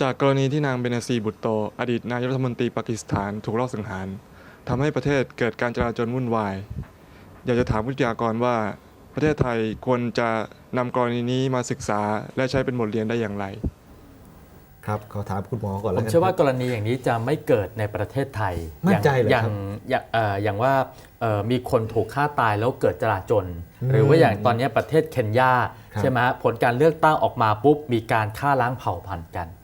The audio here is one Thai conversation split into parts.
จากกรณีที่นางเบนาซีบุตโต อดีตนายกรัฐมนตรีปากีสถานถูกลอบสังหารทำให้ประเทศเกิดการจลาจลวุ่นวาย อยากจะถามวิทยากรว่าประเทศไทยควรจะนำกรณีนี้มาศึกษาและใช้เป็นบทเรียนได้อย่างไร ครับขอถามคุณหมอก่อนผแล้วมกันเชื่อว่าคกรับรณีอย่างนี้จะไม่เกิดในประเทศไทยมั่นใจเหรออย่างครับอย่างเอ่ออย่างว่าเอ่อมีคนถูกฆ่าตายแล้วเกิดจลาจลอืมหรือว่าอย่างตอนนี้ประเทศเคนยาครับใช่ไหมฮะผลการเลือกตั้งออกมาปุ๊บมีการฆ่าล้างเผ่าพันธุ์กันอืม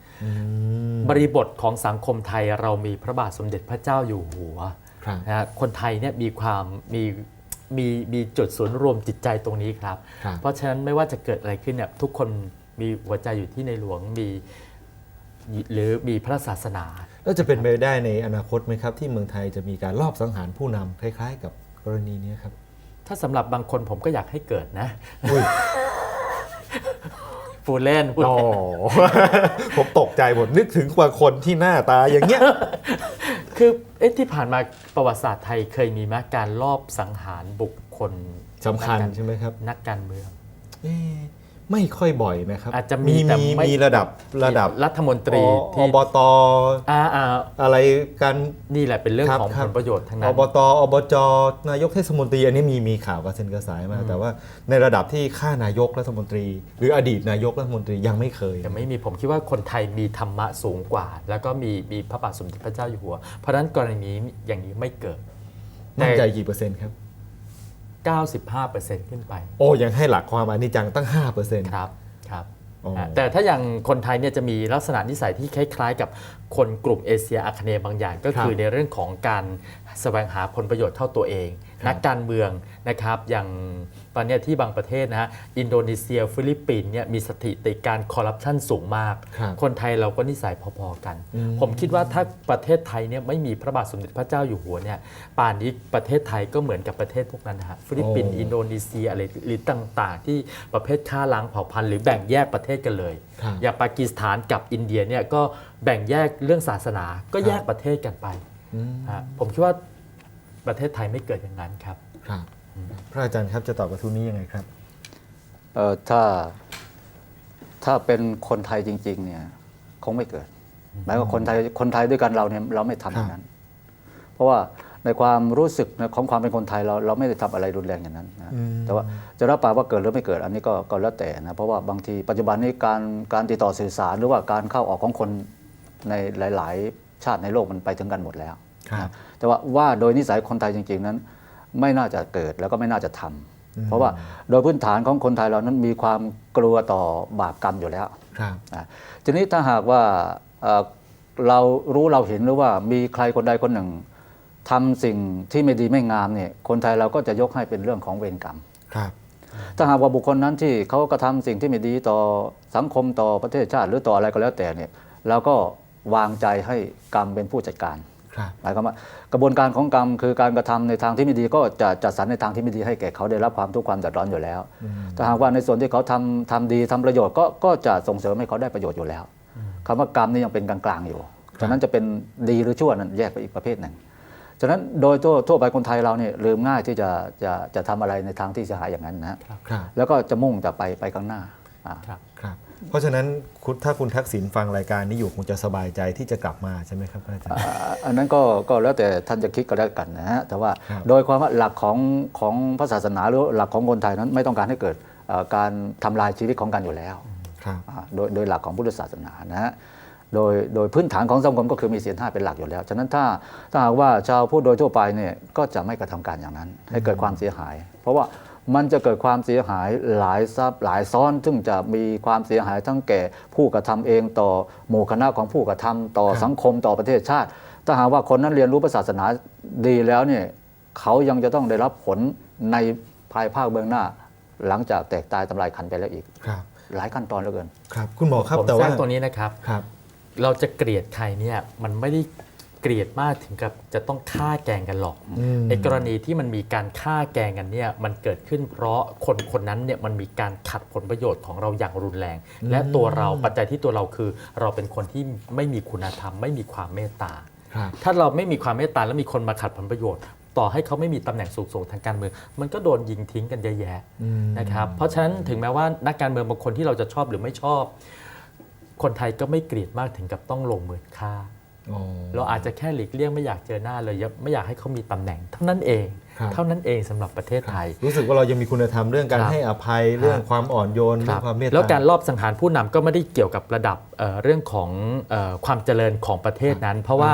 บริบทของสังคมไทยเรามีพระบาทสมเด็จพระเจ้าอยู่หัวครับนะฮะคนไทยเนี่ยมีความมีมีมีจุดศูนย์รวมจิตใจตรงนี้ครับครับ เพราะฉะนั้นไม่ว่าจะเกิดอะไรขึ้นเนี่ยทุกคนมีหัวใจอยู่ที่ในหลวงมีหรือมีพระศาสนาแล้วจะเป็นไปได้ในอนาคตไหมครับ ที่เมืองไทยจะมีการลอบสังหารผู้นำคล้าย ๆ กับกรณีนี้ครับ ถ้าสำหรับบางคนผมก็อยากให้เกิดนะ อุ้ยฟูดเล่นพูดอ๋อเล่นผมตกใจหมดนึกถึงว่าคนที่หน้าตาอย่างเงี้ย คือเอ๊ะที่ผ่านมาประวัติศาสตร์ไทยเคยมีไหมการลอบสังหารบุคคลสำคัญนักการใช่ไหมครับ นักการเมืองเอ๊ะ ไม่ค่อยบ่อยนะครับอาจจะมีแต่มีไม่ มีระดับระดับรัฐมนตรีอที่อบตอ่าอ่าอะไรกันนี่แหละเป็นเรื่องครับของครัผบ ลประโยชน์ทั้งอนั้นบตอบจนายกเทศมนตรี อันนี้มีมีข่าวกระเซ็นกระสายมา แต่ว่าในระดับที่ฆ่านายกรัฐมนตรี หรืออดีตนายกรัฐมนตรียังไม่เคยยังไม่มีผมคิดว่าคนไทยมีธรรมะสูงกว่า แล้วก็มีมีพระบาทสมเด็จพระเจ้าอยู่หัว เพราะฉะนั้นกรณีนี้อย่างนี้ไม่เกิด มั่นใจกี่เปอร์เซ็นต์ครับ 95%ขึ้นไปโอ้ยังให้หลักความอนิจจังตั้ง5%เปอร์เซ็นต์ครับครับอ๋ออ่าแต่ถ้าอย่างคนไทยเนี่ยจะมีลักษณะนิสัยที่คล้าย ๆ กับคนกลุ่มเอเชียอาคเนย์บางอย่าง ก็คือในเรื่องของการ แสวงหาผลประโยชน์เท่าตัวเอง นักการเมืองนะครับอย่างตอนเนี้ยที่บางประเทศนะฮะอินโดนีเซียฟิลิปปินส์เนี่ยมีสถิติการคอร์รัปชันสูงมากครับคนไทยเราก็นิสัยพอๆกัน ผมคิดว่าถ้าประเทศไทยเนี่ยไม่มีพระบาทสมเด็จพระเจ้าอยู่หัวเนี่ยป่านนี้ประเทศไทยก็เหมือนกับประเทศพวกนั้นนะฮะฟิลิปปินส์โอ้อินโดนีเซียอะไรหรือต่างๆ ที่ประเภทฆ่าล้างเผ่าพันธุ์หรือแบ่งแยกประเทศกันเลยครับอย่างปากีสถานกับอินเดียเนี่ยก็แบ่งแยกเรื่องศาสนาก็แยกประเทศกันไปอืม ฮะผมคิดว่าประเทศไทยไม่เกิดอย่างนั้นครับ ครับพระอาจารย์ครับจะตอบกระทู้นี้ยังไงครับเอ่อถ้าถ้าเป็นคนไทยจริง ๆ เนี่ยคงไม่เกิด หมายว่าคนไทยคนไทยด้วยกันเราเนี่ยเราไม่ทำอย่างนั้น เพราะว่าในความรู้สึกของความเป็นคนไทยเราเราไม่ได้ทำอะไรรุนแรงอย่างนั้นนะอืมแต่ว่าจะรับปากว่าเกิดหรือไม่เกิด อันนี้ก็ก็แล้วแต่นะเพราะว่าบางทีปัจจุบันนี้การการติดต่อสื่อสารหรือว่าการเข้าออกของคนในหลาย ๆ ชาติในโลกมันไปถึงกันหมดแล้วครับแต่ว่าว่าโดยนิสัยคนไทยจริง ๆ นั้น ไม่น่าจะเกิดแล้วก็ไม่น่าจะทำเพราะว่าโดยพื้นฐานของคนไทยเรานั้นมีความกลัวต่อบาปกรรมอยู่แล้วครับนะทีนี้ถ้าหากว่าเอ่อเรารู้เราเห็นหรือว่ามีใครคนใดคนหนึ่งทำสิ่งที่ไม่ดีไม่งามเนี่ยคนไทยเราก็จะยกให้เป็นเรื่องของเวรกรรมครับถ้าหากว่าบุคคลนั้นที่เขากระทำสิ่งที่ไม่ดีต่อสังคมต่อประเทศชาติหรือต่ออะไรก็แล้วแต่เนี่ยเราก็ วางใจให้กรรมเป็นผู้จัดการครับหมายความว่ากระบวนการของกรรมคือการกระทำในทางที่ไม่ดีก็จะจัดสรรในทางที่ไม่ดีให้แก่เขาได้รับความทุกข์ความเดือดร้อนอยู่แล้วถ้าหากว่าในส่วนที่เขาทำทำดีทำประโยชน์ก็ก็จะส่งเสริมให้เขาได้ประโยชน์อยู่แล้วคำว่ากรรมนี่ยังเป็นกลางๆอยู่ฉะนั้นจะเป็นดีหรือชั่วนั้นแยกไปอีกประเภทหนึ่งฉะนั้นโดยทั่วทั่วไปคนไทยเราเนี่ยลืมง่ายที่จะจะจะทำอะไรในทางที่เสียหายอย่างนั้นนะฮะครับแล้วก็จะมุ่งแต่ไปไปข้างหน้าอ่า ครับครับ เพราะฉะนั้นคุณถ้าคุณทักษิณฟังรายการนี้อยู่คงจะสบายใจที่จะกลับมาใช่ไหมครับพระอาจารย์อ่าอันนั้นก็ก็แล้วแต่ท่านจะคิดก็แล้วกันนะฮะแต่ว่าครับโดยความว่าหลักของของพระศาสนาหรือหลักของคนไทยนั้นไม่ต้องการให้เกิดเอ่อการทำลายชีวิตของกันอยู่แล้วครับอ่าโดยโดยหลักของพุทธศาสนานะฮะโดยโดยพื้นฐานของสังคมก็คือมีศีลห้าเป็นหลักอยู่แล้ว ฉะนั้นถ้าถ้าหากว่าชาวพุทธโดยทั่วไปเนี่ยก็จะไม่กระทำการอย่างนั้น ให้เกิดความเสียหาย เพราะว่า มันจะเกิดความเสียหายหลายซับหลายซ้อน ซึ่งจะมีความเสียหายทั้งแก่ผู้กระทำเองต่อหมู่คณะของผู้กระทำต่อครับสังคมต่อประเทศชาติ ถ้าหากว่าคนนั้นเรียนรู้พระศาสนาดีแล้วเนี่ยเขายังจะต้องได้รับผลในภายภาคเบื้องหน้า หลังจากแตกตายทำลายขันไปแล้วอีกครับหลายขั้นตอนเหลือเกิน ครับ คุณหมอครับผมแต่แทรว่ากตรงนี้นะครับครับ เราจะเกลียดใครเนี่ยมันไม่ได้ เกลียดมากถึงกับจะต้องฆ่าแกล้งกันหรอกอืมไอ้กรณีที่มันมีการฆ่าแกล้งกันเนี่ยมันเกิดขึ้นเพราะคนคนนั้นเนี่ยมันมีการขัดผลประโยชน์ของเราอย่างรุนแรง และตัวเราปัจจัยที่ตัวเราคือ เราเป็นคนที่ไม่มีคุณธรรม ไม่มีความเมตตาครับถ้าเราไม่มีความเมตตาแล้วมีคนมาขัดผลประโยชน์ต่อให้เขาไม่มีตำแหน่งสูงส่งทางการเมือง มันก็โดนยิงทิ้งกันเยอะแยะอืมนะครับเพราะฉะนั้นถึงแม้ว่านักการเมืองบางคนที่เราจะชอบหรือไม่ชอบ คนไทยก็ไม่เกลียดมากถึงกับต้องลงมือฆ่าอ๋อ เราอาจจะแค่หลีกเลี่ยงไม่อยากเจอหน้าเลยไม่อยากให้เขามีตำแหน่ง เท่านั้นเองครับเท่านั้นเองสำหรับประเทศไทย รู้สึกว่าเรายังมีคุณธรรมเรื่องการครับให้อภัยเรื่องความอ่อนโยนคเรื่รัอบงความเมตตาแล้วการลอบสังหารผู้นำก็ไม่ได้เกี่ยวกับระดับเอ่อเรื่องของเอ่อความเจริญของประเทศนั้น เพราะว่า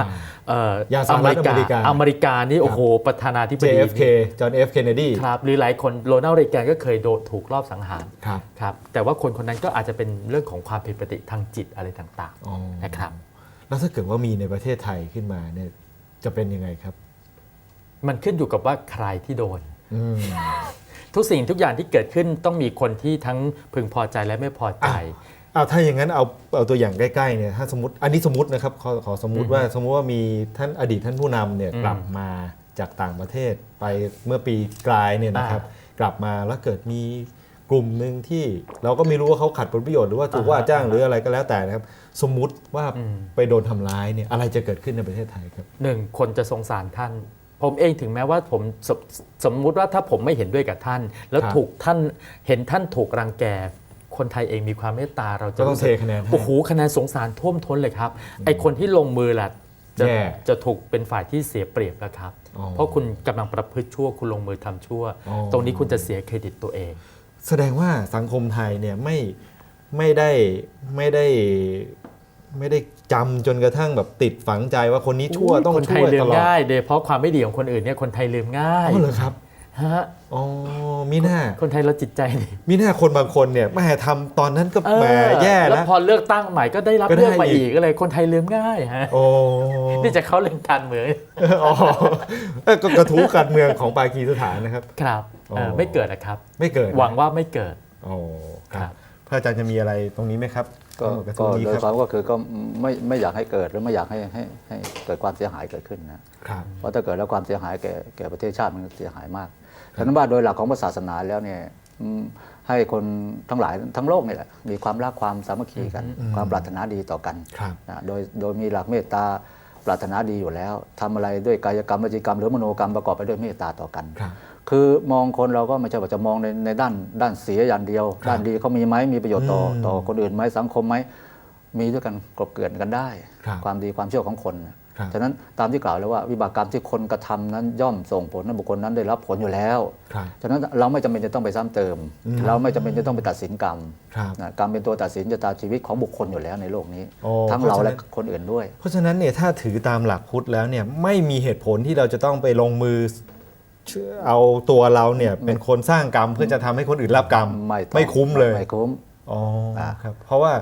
เอ่ออย่างสหรัฐอเมริกาอเมริกานี่โอ้โหประธานาธิบดี JFK จอห์น F Kennedy ครับหรือหลายคนโรนัลด์เรแกนก็เคยโดนถูกลอบสังหารครับครับแต่ว่าคนคนนั้นก็อาจจะเป็นเรื่องของความผิดปกติทางจิตอะไรต่างอ๋อๆนะครับ แล้วถ้าเกิดว่ามีในประเทศไทยขึ้นมาเนี่ยจะเป็นยังไงครับ มันขึ้นอยู่กับว่าใครที่โดน อืม ทุกสิ่งทุกอย่างที่เกิดขึ้นต้องมีคนที่ทั้งพึงพอใจและไม่พอใจ เอาถ้าอย่างนั้นเอาเอาตัวอย่างใกล้ๆเนี่ยถ้าสมมติอันนี้สมมตินะครับขอขอสมมติว่าสมมติว่ามีท่านอดีตท่านผู้นำเนี่ยอืมกลับมาจากต่างประเทศไปเมื่อปีกลายเนี่ยนะครับ กลับมาแล้วเกิดมี กลุ่มหนึ่งที่เราก็ไม่รู้ว่าเขาขัดผลประโยชน์หรือว่าถูกว่าจ้างหรืออะไรก็แล้วแต่นะครับ สมมุติว่าอืมไปโดนทำร้ายเนี่ยอะไรจะเกิดขึ้นในประเทศไทยครับหนึ่งคนจะสงสารท่าน ผมเองถึงแม้ว่าผมสมสมมุติว่าถ้าผมไม่เห็นด้วยกับท่าน แล้วครับถูกท่านเห็นท่านถูกรังแกคนไทยเองมีความเมตตาเราจะก็ต้องรู้สึเทคะแนนให้โอ้โหคะแนนสงสารท่วมท้นเลยครับไอคนที่ลงมือล่ะจะแย่จะถูกเป็นฝ่ายที่เสียเปรียบแล้วครับอ๋อเพราะคุณกำลังประพฤติชั่วคุณลงมือทำชั่วอ๋อตรงนี้คุณจะเสียเครดิตตัวเอง แสดงว่าสังคมไทยเนี่ยไม่ไม่ได้ไม่ได้ไม่ได้จำจนกระทั่งแบบติดฝังใจว่าคนนี้ชั่วต้องคนไทชั่ยวลืตมลอดง่ายโดยเฉพาะความไม่ดีของคนอื่นเนี่ยคนไทยลืมง่าย อ๋อเหรอครับ ฮะอ๋อมีหน้า คนไทยเราจิตใจดีมีหน้าคนบางคนเนี่ยแม่ทำตอนนั้นก็เออแหมแย่แล้วแล้วพอเลือกตั้งใหม่ก็ได้รับก็ได้เลือกมาอีกอีกก็เลยคนไทยลืมง่ายฮะโอ้นี่จะเข้าเรื่องการเมืองอ๋อเอ้ยก็กระทู้การเมืองของปากีสถานนะครับ ครับอ๋อเออไม่เกิดนะครับ ไม่เกิดหวังว่าไม่เกิดโอ้คครัรับบ พระอาจารย์จะมีอะไรตรงนี้ไหมครับก็กระก็ทู้นี้โดยครับความก็คือก็ไม่ไม่อยากให้เกิดหรือไม่อยากให้ให้ให้เกิดความเสียหายเกิดขึ้นนะครับเพราะถ้าเกิดแล้วความเสียหายแก่แก่ประเทศชาติมันเสียหายมากฉะนั้นว่าโดยหลักของศาสนาแล้วเนี่ยอืมให้คนทั้งหลายทั้งโลกนี่แหละมีความรักความสามัคคีกัน ความปรารถนาดีต่อกันครับนะโดยโดยมีหลักเมตตาปรารถนาดีอยู่แล้วทำอะไรด้วยกายกรรมวจีกรรม หรือมโนกรรมประกอบไปด้วยเมตตาต่อกัน ครับคือมองคนเราก็ไม่ใช่ว่าจะมองในในด้านด้านเสียอย่างเดียวครับด้านดีเขามีไหมมีประโยชน์ต่ออืมต่อคนอื่นไหมสังคมไหมมีด้วยกันกลบเกลื่อนกันได้ครับความดีความเชื่อของคนนะครับฉะนั้นตามที่กล่าวแล้วว่าวิบากกรรมที่คนกระทำนั้นย่อมส่งผลให้บุคคลนั้นได้รับผลอยู่แล้วครับฉะนั้นเราไม่จำเป็นจะต้องไปซ้ำเติมอืมเราไม่จำเป็นจะต้องไปตัดสินกรรมครับนะกรรมเป็นตัวตัดสินชะตาชีวิตของบุคคลอยู่แล้วในโลกนี้โอ้ทั้งเราเพราะฉะนั้นและคนอื่นด้วย เพราะฉะนั้นเนี่ยถ้าถือตามหลักพุทธแล้วเนี่ยไม่มีเหตุผลที่เราจะต้องไปลงมือ เชื่อเอาตัวเราเนี่ยเป็นคนสร้างกรรมเพื่อจะทำให้คนอื่นรับกรรมไม่ต้องไม่คุ้มเลยไม่คุ้มอ๋ออ่าครับเพราะว่า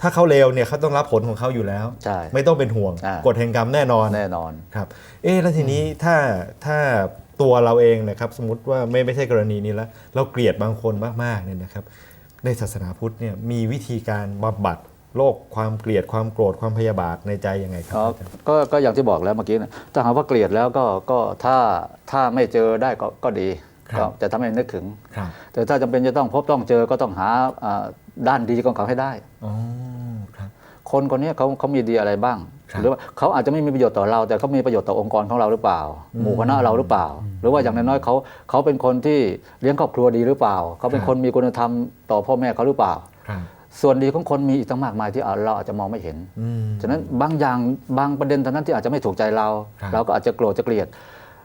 ถ้าเขาเลวเนี่ยเขาต้องรับผลของเขาอยู่แล้วใช่ไม่ต้องเป็นห่วงอ่ากฎแห่งกรรมแน่นอนแน่นอนครับ เอ๊ะแล้วทีนี้ถ้าถ้าตัวเราเองนะครับ สมมติว่าไม่ไม่ใช่กรณีนี้แล้ว เราเกลียดบางคนมากๆเนี่ยนะครับ ในศาสนาพุทธเนี่ยมีวิธีการบำบัด โรคความเกลียดความโกรธความพยาบาทในใจยังไงครับก็อาจารย์ ก็ก็อย่างที่บอกแล้วเมื่อกี้นะถ้าหากว่าเกลียดแล้วก็ก็ถ้าถ้าไม่เจอได้ก็ก็ดีครับ ก็จะทำให้นึกถึง ครับแต่ถ้าจำเป็นจะต้องพบต้องเจอก็ต้องหาอ่าด้านดีของเขาให้ได้ อ๋อครับ คนคนนี้เขาเขามีดีอะไรบ้าง ครับหรือว่าเขาอาจจะไม่มีประโยชน์ต่อเรา แต่เขามีประโยชน์ต่อองค์กรของเราหรือเปล่าหมู่คณะเราหรือเปล่า หรือว่าอย่างน้อยๆเขาเขาเป็นคนที่เลี้ยงครอบครัวดีหรือเปล่า เขาเป็นครับ คนมีคุณธรรมต่อพ่อแม่เขาหรือเปล่า ครับ ส่วนดีของคนมีอีกตั้งมากมายที่เราอาจจะมองไม่เห็นอืมฉะนั้นบางอย่างบางประเด็นเท่านั้นที่อาจจะไม่ถูกใจเราครับเราก็อาจจะโกรธจะเกลียด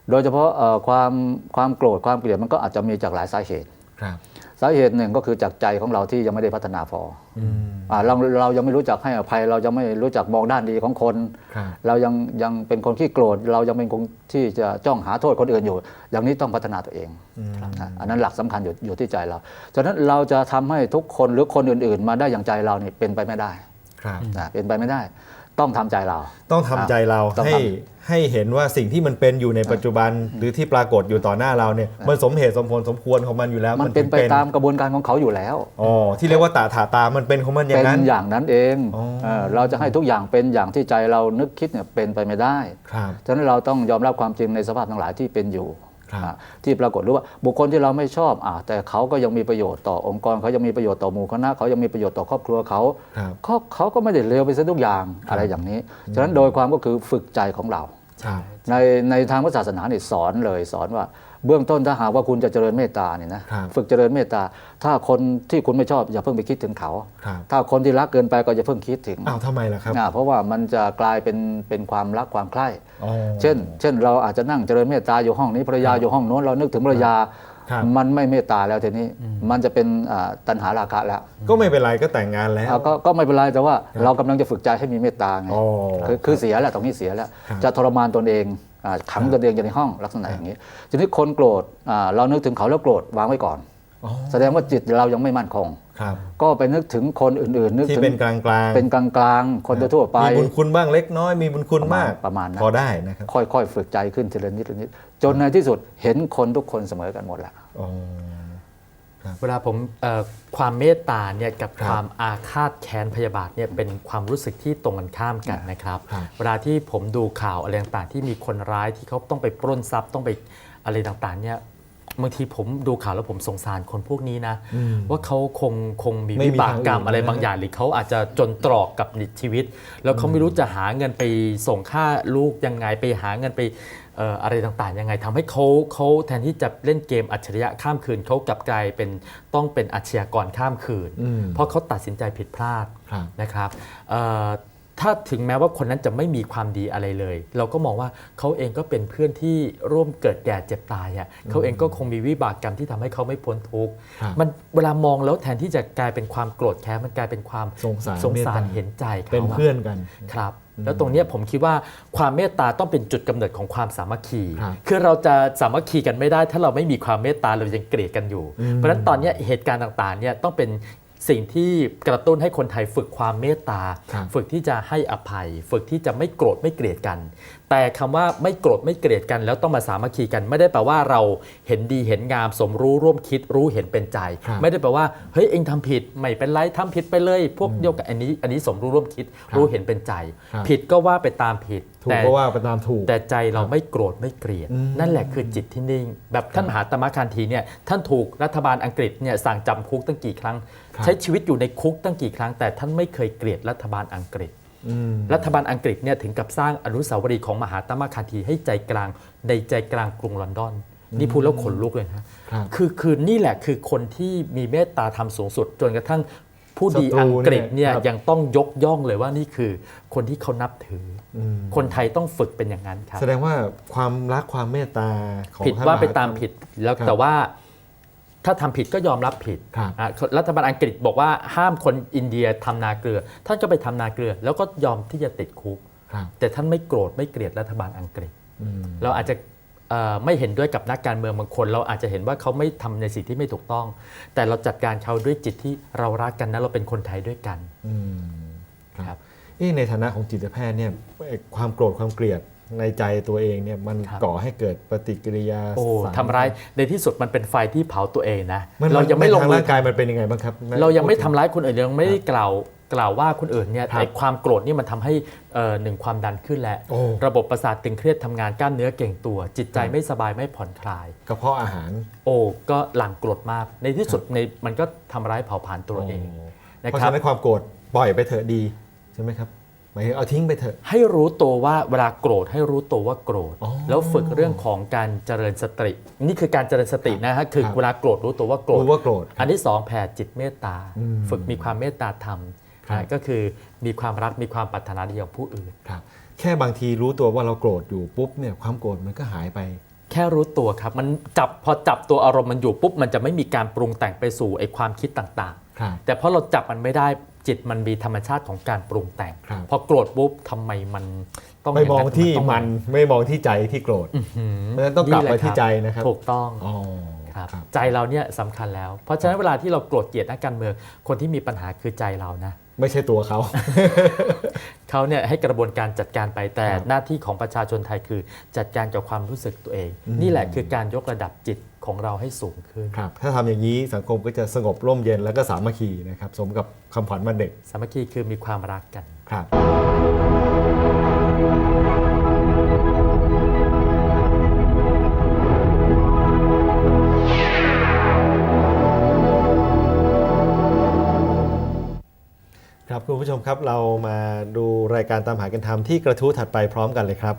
โดยเฉพาะเอ่อความความโกรธความเกลียดมันก็อาจจะมีจากหลายสาเหตุครับ สาเหตุหนึ่งก็คือจากใจของเราที่ยังไม่ได้พัฒนาพออืมอ่าเราเรายังไม่รู้จักให้อภัย เรายังไม่รู้จักมองด้านดีของคนครับเรายังยังเป็นคนขี้โกรธ เรายังเป็นคนที่จะจ้องหาโทษคนอื่นอยู่ อย่างนี้ต้องพัฒนาตัวเองอืมอะอันนั้นหลักสำคัญอยู่อยู่ที่ใจเราฉะนั้นเราจะทำให้ทุกคนหรือคนอื่น ๆ มาได้อย่างใจเรานี่เป็นไปไม่ได้ครับนะเป็นไปไม่ได้ ต้องทำใจเรา ต้องทำใจเราต้องให้ทให้เห็นว่าสิ่งที่มันเป็นอยู่ในปัจจุบัน หรือที่ปรากฏอยู่ต่อหน้าเราเนี่ยมันสมเหตุสมผลสมควรของมันอยู่แล้ว มันเป็นถึงไปตามกระบวนการของเขาอยู่แล้วอ๋อที่เรียกว่าตาถาตามันเป็นของมันอย่าเป็งนนั้นอย่างนั้นเองอ๋อเออเราจะให้ทุกอย่างเป็นอย่างที่ใจเรานึกคิดเนี่ยเป็นไปไม่ได้ครับฉะนั้นเราต้องยอมรับความจริงในสภาพทั้งหลายที่เป็นอยู่ครับอะ ที่ปรากฏรู้ว่าบุคคลที่เราไม่ชอบอะแต่เขาก็ยังมีประโยชน์ต่อองค์กรเขายังมีประโยชน์ต่อหมู่คณะเขายังมีประโยชน์ต่อครอบครัวเขาครับเขาเขาก็ไม่ได้เลวไปซะทุกอย่างอะไรอย่างนี้ฉะนั้นโดยความก็คือฝึกใจของเราครับ ในในทางพระศาสนาเนี่ยสอนเลยสอนว่าเบื้องต้นถ้าหากว่าคุณจะเจริญเมตตาเนี่ยนะครับฝึกเจริญเมตตา ถ้าคนที่คุณไม่ชอบอย่าเพิ่งไปคิดถึงเขาครับถ้าคนที่รักเกินไปก็อย่าเพิ่งคิดถึงอ้าวทำไมล่ะครับอ่าเพราะว่ามันจะกลายเป็นเป็นความรักความใคร่อ๋อเช่น เช่นเราอาจจะนั่งเจริญเมตตาอยู่ห้องนี้ภรรยาอยู่ห้องโน้นเรานึกถึงภรรยาครับ มันไม่เมตตาแล้วทีนี้มันจะเป็นอ่าตัณหาราคะแล้ว ก็ไม่เป็นไรก็แต่งงานแล้วอ่าก็ก็ไม่เป็นไรแต่ว่าเรากำลังจะฝึกใจให้มีเมตตาไงอ๋อคือคือเสียแล้วตรงนี้เสียแล้วครับจะทรมานตนเองอ่าขังตนเองอยู่ในห้องลักษณะอย่างนี้ทีนี้คนโกรธอ่าเรานึกถึงเขาแล้วโกรธวางไว้ก่อนอ๋อ แสดงว่าจิตเรายังไม่มั่นคง ครับ ก็ไปนึกถึงคนอื่นๆ นึกที่ถึงเป็นกลางกลางเป็นกลางๆ คนทั่วๆไป มีบุญคุณบ้างเล็กน้อยมีบุญคุณมากประมาณนั้น พอได้นะครับค่อยๆ ฝึกใจขึ้นทีละนิดทีละนิด จนในที่สุดเห็นคนทุกคนเสมอกันหมดแหละอ๋อ เวลาผมเอ่อความเมตตาเนี่ยกับครับความอาฆาตแค้นพยาบาทเนี่ยเป็นความรู้สึกที่ตรงกันข้ามกันนะครับ ครับเวลาที่ผมดูข่าวอะไรต่างๆที่มีคนร้ายที่เขาต้องไปปล้นทรัพย์ต้องไปอะไรต่างๆเนี่ย บางทีผมดูข่าวแล้วผมสงสารคนพวกนี้นะอืมว่าเขาคงคงมีไม่มีวิบากกรรมทางอื่นอะไรนะบางอย่างหรือเขาอาจจะจนตรอกกับชีวิต แล้วเขาไม่รู้จะหาเงินไปส่งค่าลูกยังไงไปหาเงินไปเอ่ออะไรต่างๆยังไงทำให้เขาเขาแทนที่จะเล่นเกมอัจฉริยะข้ามคืนเขากลับกลายเป็นต้องเป็นอาชญากรข้ามคืนอืมเพราะเขาตัดสินใจผิดพลาดครับนะครับเอ่อ ถ้าถึงแม้ว่าคนนั้นจะไม่มีความดีอะไรเลย เราก็มองว่าเขาเองก็เป็นเพื่อนที่ร่วมเกิดแก่เจ็บตายอะเขาเองก็คงมีวิบากกรรมที่ทำให้เขาไม่พ้นทุกข์ครับมันเวลามองแล้วแทนที่จะกลายเป็นความโกรธแค้นมันกลายเป็นความสงสารสงสารเมตตาเห็นใจเขาเป็นเพื่อนกันครับแล้วตรงเนี้ยผมคิดว่าความเมตตาต้องเป็นจุดกำเนิดของความสามัคคีครับคือเราจะสามัคคีกันไม่ได้ ถ้าเราไม่มีความเมตตาเรายังเกลียดกันอยู่อืมเพราะฉะนั้นตอนเนี้ยเหตุการณ์ต่างๆเนี่ยต้องเป็น สิ่งที่กระตุ้นให้คนไทยฝึกความเมตตาครับฝึกที่จะให้อภัย ฝึกที่จะไม่โกรธไม่เกลียดกัน แต่คำว่าไม่โกรธไม่เกลียดกันแล้วต้องมาสามัคคีกันไม่ได้แปลว่าเราเห็นดีเห็นงามสมรู้ร่วมคิดรู้เห็นเป็นใจครับไม่ได้แปลว่าเฮ้ยเองทำผิดไม่เป็นไรทำผิดไปเลย พวกเดียวกันอันนี้ อันนี้สมรู้ร่วมคิดครับรู้เห็นเป็นใจครับผิดก็ว่าไปตามผิดถูกแต่ก็ว่าไปตามถูกแต่ใจเราไม่โกรธไม่เกลียดอืมนั่นแหละคือจิตที่นิ่ง แบบท่านมหาตมะคันธีเนี่ยท่านถูกรัฐบาลอังกฤษเนี่ยสั่งจำคุกตั้งกี่ครั้งครับใช้ชีวิตอยู่ในคุกตั้งกี่ครั้ง แต่ท่านไม่เคยเกลียดรัฐบาลอังกฤษอืม รัฐบาลอังกฤษเนี่ยถึงกับสร้างอนุสาวรีย์ของมหาตมะคันธีให้ใจกลางในใจกลางกรุงลอนดอน นี่พูดแล้วขนลุกเลยนะครับคือคือนี่แหละคือคนที่มีเมตตาธรรมสูงสุด จนกระทั่งผู้ดีศัตรูอังกฤษเนี่ยเนี่ยครับยังต้องยกย่องเลยว่านี่คือคนที่เขานับถืออมคนไทยต้องฝึกเป็นอย่างนั้นครับแสดงว่าความรักความเมตตาของผิดท่นว่าไปมหตามผิดแล้วครับแต่ว่า ถ้าทำผิดก็ยอมรับผิดครับอะรัฐบาลอังกฤษบอกว่าห้ามคนอินเดียทำนาเกลือ ท่านก็ไปทำนาเกลือ แล้วก็ยอมที่จะติดคุกครับแต่ท่านไม่โกรธไม่เกลียดรัฐบาลอังกฤษอืมเราอาจจะเอ่อไม่เห็นด้วยกับนักการเมืองบางคน เราอาจจะเห็นว่าเขาไม่ทำในสิ่งที่ไม่ถูกต้อง แต่เราจัดการเขาด้วยจิตที่เรารักกันนะเราเป็นคนไทยด้วยกันอืมคครัรับบเอ๊ะในฐานะของจิตแพทย์เนี่ยไอ้ความโกรธความเกลียด ในใจตัวเองเนี่ยมันครับก่อให้เกิดปฏิกิริยาโอ้สารทำร้ายในที่สุดมันเป็นไฟที่เผาตัวเองนะมันเรายังไม่ในลงทางมือร่างกายมันเป็นยังไงบ้างครับ เรายังไม่พูดทำถึร้ายคนอื่นยังไม่ได้กล่าวกล่าวว่าคนอื่นเนี่ยครับแต่ความโกรธนี่มันทำให้เอ่อหนึ่งความดันขึ้นแล้วโอ้ระบบประสาทตึงเครียดทำงานกล้ามเนื้อเก่งตัว จิตใจครับไม่สบายไม่ผ่อนคลายกระเพาะอาหาร โอ้ก็หลั่งกรดมาก ในที่สุดในมันก็ทำร้ายเผาผลาญตัวเองโนะเพราะครัฉะบนั้นความโกรธปล่อยไปเถอะดีใช่ไหมครับ หมายถึงเอาทิ้งไปเถอะ ให้รู้ตัวว่าเวลาโกรธให้รู้ตัวว่าโกรธ อ๋อแล้วฝึกเรื่องของการเจริญสติ นี่คือการเจริญสตินะฮะคือครับ เวลาโกรธรู้ตัวว่าโกรธ รู้ว่าโกรธ อันที่สองแผ่จิตเมตตา อืมฝึกมีความเมตตาธรรมครับอ่าก็คือมีความรักมีความปรารถนาดีของผู้อื่น ครับแค่บางทีรู้ตัวว่าเราโกรธอยู่ปุ๊บเนี่ยความโกรธมันก็หายไป แค่รู้ตัวครับ มันจับพอจับตัวอารมณ์มันอยู่ปุ๊บ มันจะไม่มีการปรุงแต่งไปสู่ไอ้ความคิดต่างครับ ๆ แต่เพราะเราจับมันไม่ได้ จิตมันมีธรรมชาติของการปรุงแต่งครับพอโกรธปุ๊บทำไมมันต้องไม่มองย่านั้นที่ต้องมันไม่มองที่ใจที่โกรธหืเพราะฉะนั้นต้องกลับแหไปละที่ใจนะครับถูกต้องอ๋อครับครับใจเราเนี่ยสำคัญแล้ว เพราะฉะนั้นเวลาที่เราโกรธเกลียดนักการเมืองคนที่มีปัญหาคือใจเรานะ ไม่ใช่ตัวเขา เขาเนี่ยให้กระบวนการจัดการไปแต่ครับหน้าที่ของประชาชนไทยคือจัดการกับความรู้สึกตัวเองอืมนี่แหละคือการยกระดับจิตของเราให้สูงขึ้นครับถ้าทำอย่างนี้สังคมก็จะสงบร่มเย็นแล้วก็สามัคคีนะครับสมกับคำขวัญวันเด็ก สามัคคีคือมีความรักกันครับ มครับ เรามาดูรายการตามหากันทำที่กระทู้ถัดไปพร้อมกันเลยครับ